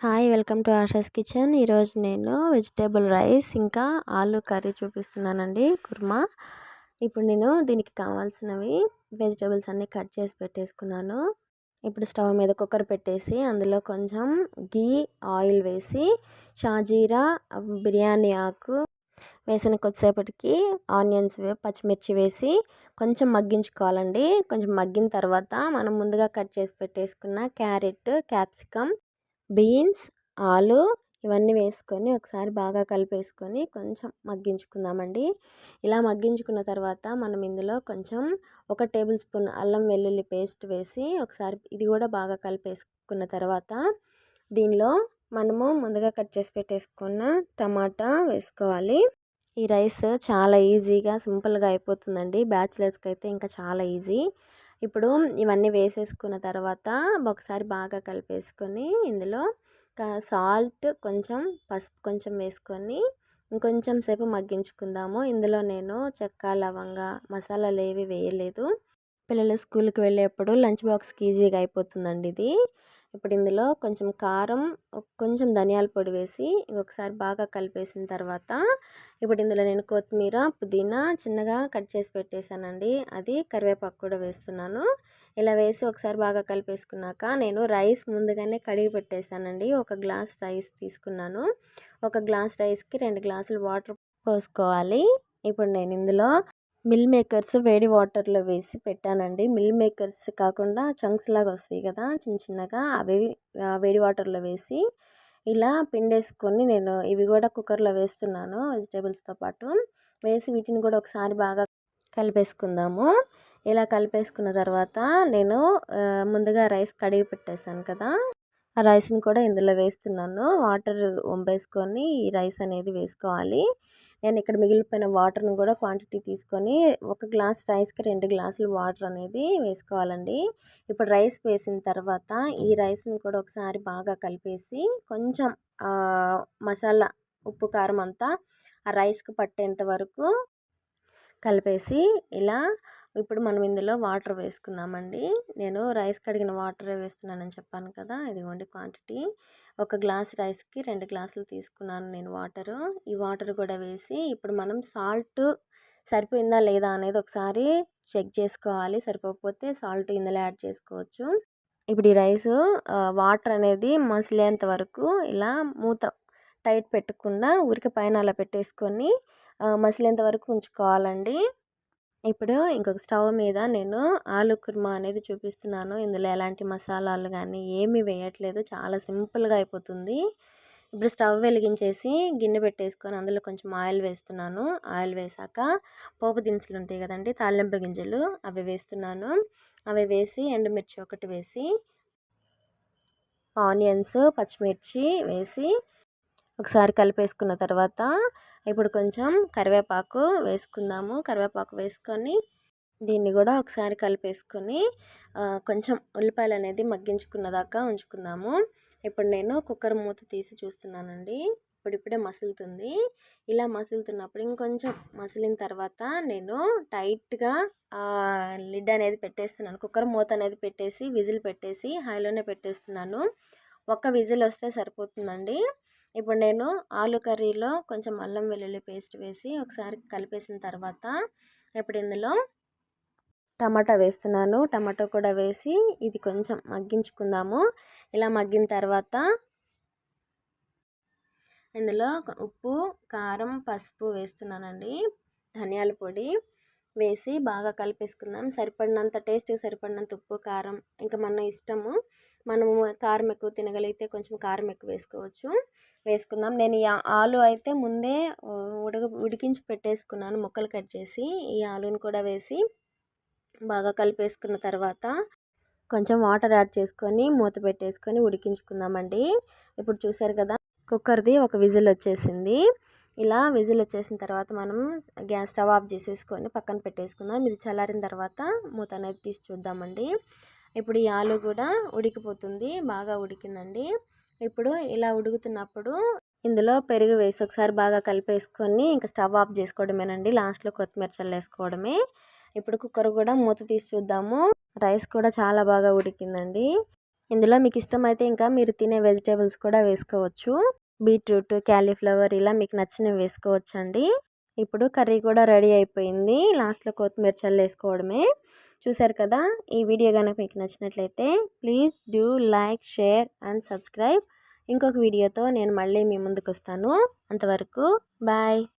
Hi welcome to Asha's kitchen. ఈరోజు నేను vegetable rice ఇంకా ఆలు కర్రీ చూపిస్తున్నానండి. కుర్మా. ఇప్పుడు నేను దీనికి కావాల్సినవి వెజిటేబుల్స్ అన్నీ కట్ చేసి పెట్టేసుకున్నాను. ఇప్పుడు స్టవ్ మీద కుక్కర్ పెట్టేసి అందులో కొంచెం గీ ఆయిల్ వేసి షాజీరా బిర్యానీ ఆకు వేసిన కొద్దిసేపటికి ఆనియన్స్ పచ్చిమిర్చి వేసి కొంచెం మగ్గించుకోవాలండి. కొంచెం మగ్గిన తర్వాత మనం ముందుగా కట్ చేసి పెట్టేసుకున్న క్యారెట్ క్యాప్సికమ్ బీన్స్ ఆలు ఇవన్నీ వేసుకొని ఒకసారి బాగా కలిపేసుకొని కొంచెం మగ్గించుకుందామండి. ఇలా మగ్గించుకున్న తర్వాత మనం ఇందులో కొంచెం ఒక టేబుల్ స్పూన్ అల్లం వెల్లుల్లి పేస్ట్ వేసి ఒకసారి ఇది కూడా బాగా కలిపేసుకున్న తర్వాత దీనిలో మనము ముందుగా కట్ చేసి పెట్టేసుకున్న టమాటా వేసుకోవాలి. ఈ రైస్ చాలా ఈజీగా సింపుల్గా అయిపోతుందండి. బ్యాచిలర్స్కి అయితే ఇంకా చాలా ఈజీ. ఇప్పుడు ఇవన్నీ వేసేసుకున్న తర్వాత ఒకసారి బాగా కలిపేసుకొని ఇందులో సాల్ట్ కొంచెం పసుపు కొంచెం వేసుకొని ఇంకొంచెం సేపు మగ్గించుకుందాము. ఇందులో నేను చెక్క లవంగ మసాలాలు ఏవి వేయలేదు. పిల్లలు స్కూల్కి వెళ్ళేప్పుడు లంచ్ బాక్స్కి ఈజీగా అయిపోతుందండి ఇది. ఇప్పుడు ఇందులో కొంచెం కారం కొంచెం ధనియాల పొడి వేసి ఒకసారి బాగా కలిపేసిన తర్వాత ఇప్పుడు ఇందులో నేను కొత్తిమీర పుదీనా చిన్నగా కట్ చేసి పెట్టేశానండి. అది కరివేపాకు కూడా వేస్తున్నాను. ఇలా వేసి ఒకసారి బాగా కలిపేసుకున్నాక నేను రైస్ ముందుగానే కడిగి పెట్టేశానండి. ఒక గ్లాస్ రైస్ తీసుకున్నాను. ఒక గ్లాస్ రైస్కి రెండు గ్లాసులు వాటర్ పోసుకోవాలి. ఇప్పుడు నేను ఇందులో మిల్ మేకర్స్ వేడి వాటర్లో వేసి పెట్టానండి. మిల్ మేకర్స్ కాకుండా చంక్స్ లాగా వస్తాయి కదా చిన్న చిన్నగా అవి వేడి వాటర్లో వేసి ఇలా పిండేసుకొని నేను ఇవి కూడా కుక్కర్లో వేస్తున్నాను వెజిటేబుల్స్తో పాటు. వేసి వీటిని కూడా ఒకసారి బాగా కలిపేసుకుందాము. ఇలా కలిపేసుకున్న తర్వాత నేను ముందుగా రైస్ కడిగి పెట్టేశాను కదా ఆ రైస్ని కూడా ఇందులో వేస్తున్నాను. వాటర్ వంపేసుకొని ఈ రైస్ అనేది వేసుకోవాలి. నేను ఇక్కడ మిగిలిపోయిన వాటర్ని కూడా క్వాంటిటీ తీసుకొని ఒక గ్లాస్ రైస్కి రెండు గ్లాసులు వాటర్ అనేది వేసుకోవాలండి. ఇప్పుడు రైస్ వేసిన తర్వాత ఈ రైస్ని కూడా ఒకసారి బాగా కలిపేసి కొంచెం మసాలా ఉప్పు కారం అంతా ఆ రైస్కి పట్టేంత వరకు కలిపేసి ఇలా ఇప్పుడు మనం ఇందులో వాటర్ వేసుకుందామండి. నేను రైస్ కడిగిన వాటరే వేస్తున్నానని చెప్పాను కదా ఇదిగోండి క్వాంటిటీ. ఒక గ్లాస్ రైస్కి రెండు గ్లాసులు తీసుకున్నాను నేను వాటరు. ఈ వాటర్ కూడా వేసి ఇప్పుడు మనం సాల్ట్ సరిపోయిందా లేదా అనేది ఒకసారి చెక్ చేసుకోవాలి. సరిపోకపోతే సాల్ట్ ఇందులో యాడ్ చేసుకోవచ్చు. ఇప్పుడు ఈ రైస్ వాటర్ అనేది మసిలేంత వరకు ఇలా మూత టైట్ పెట్టకుండా ఊరికి పైన అలా పెట్టేసుకొని మసిలేంత వరకు ఉంచుకోవాలండి. ఇప్పుడు ఇంకొక స్టవ్ మీద నేను ఆలు కుర్మా అనేది చూపిస్తున్నాను. ఇందులో ఎలాంటి మసాలాలు కానీ ఏమీ వేయట్లేదు. చాలా సింపుల్గా అయిపోతుంది. ఇప్పుడు స్టవ్ వెలిగించేసి గిన్నె పెట్టేసుకొని అందులో కొంచెం ఆయిల్ వేస్తున్నాను. ఆయిల్ వేసాక పోపు దినుసులు ఉంటాయి కదండి తాలింపు గింజలు అవి వేస్తున్నాను. అవి వేసి ఎండుమిర్చి ఒకటి వేసి ఆనియన్స్ పచ్చిమిర్చి వేసి ఒకసారి కలిపేసుకున్న తర్వాత ఇప్పుడు కొంచెం కరివేపాకు వేసుకుందాము. కరివేపాకు వేసుకొని దీన్ని కూడా ఒకసారి కలిపేసుకొని కొంచెం ఉల్లిపాయలు అనేది మగ్గించుకున్న దాకా ఉంచుకుందాము. ఇప్పుడు నేను కుక్కర్ మూత తీసి చూస్తున్నానండి. ఇప్పుడు ఇప్పుడే మసులుతుంది. ఇలా మసులుతున్నప్పుడు ఇంకొంచెం మసిలిన తర్వాత నేను టైట్గా లిడ్ అనేది పెట్టేస్తున్నాను. కుక్కర్ మూత అనేది పెట్టేసి విజిల్ పెట్టేసి హైలోనే పెట్టేస్తున్నాను. ఒక్క విజిల్ వస్తే సరిపోతుందండి. ఇప్పుడు నేను ఆలు కర్రీలో కొంచెం అల్లం వెల్లుల్లి పేస్ట్ వేసి ఒకసారి కలిపేసిన తర్వాత ఇప్పుడు ఇందులో టమాటా వేస్తున్నాను. టమాటో కూడా వేసి ఇది కొంచెం మగ్గించుకుందాము. ఇలా మగ్గిన తర్వాత ఇందులో ఉప్పు కారం పసుపు వేస్తున్నానండి. ధనియాల పొడి వేసి బాగా కలిపేసుకుందాం. సరిపడినంత టేస్ట్కి సరిపడినంత ఉప్పు కారం ఇంకా మన ఇష్టము మనము కారం ఎక్కువ తినగలిగితే కొంచెం కారం ఎక్కువ వేసుకోవచ్చు. వేసుకుందాం. నేను ఈ ఆలు అయితే ముందే ఉడక ఉడికించి పెట్టేసుకున్నాను. ముక్కలు కట్ చేసి ఈ ఆలుని కూడా వేసి బాగా కలిపేసుకున్న తర్వాత కొంచెం వాటర్ యాడ్ చేసుకొని మూత పెట్టేసుకొని ఉడికించుకుందామండి. ఇప్పుడు చూసారు కదా కుక్కర్ది ఒక విజిల్ వచ్చేసింది. ఇలా విజిల్ వచ్చేసిన తర్వాత మనం గ్యాస్ స్టవ్ ఆఫ్ చేసేసుకొని పక్కన పెట్టేసుకుందాం. ఇది చల్లారిన తర్వాత మూత అనేది తీసి చూద్దామండి. ఇప్పుడు ఈ ఆలు కూడా ఉడికిపోతుంది బాగా ఉడికిందండి. ఇప్పుడు ఇలా ఉడుకుతున్నప్పుడు ఇందులో పెరుగు వేసి ఒకసారి బాగా కలిపేసుకొని ఇంకా స్టవ్ ఆఫ్ చేసుకోవడమేనండి. లాస్ట్లో కొత్తిమీర చల్లేసుకోవడమే. ఇప్పుడు కుక్కర్ కూడా మూత తీసి చూద్దాము. రైస్ కూడా చాలా బాగా ఉడికిందండి. ఇందులో మీకు ఇష్టమైతే ఇంకా మీరు తినే వెజిటేబుల్స్ కూడా వేసుకోవచ్చు. బీట్రూట్ క్యాలీఫ్లవర్ ఇలా మీకు నచ్చినవి వేసుకోవచ్చండి. ఇప్పుడు కర్రీ కూడా రెడీ అయిపోయింది. లాస్ట్లో కొత్తిమీర చల్లేసుకోవడమే. చూసారు కదా? ఈ వీడియో కనుక మీకు నచ్చినట్లయితే please do like share and subscribe. ఇంకొక వీడియోతో నేను మళ్ళీ మీ ముందుకు వస్తాను అంతవరకు బాయ్.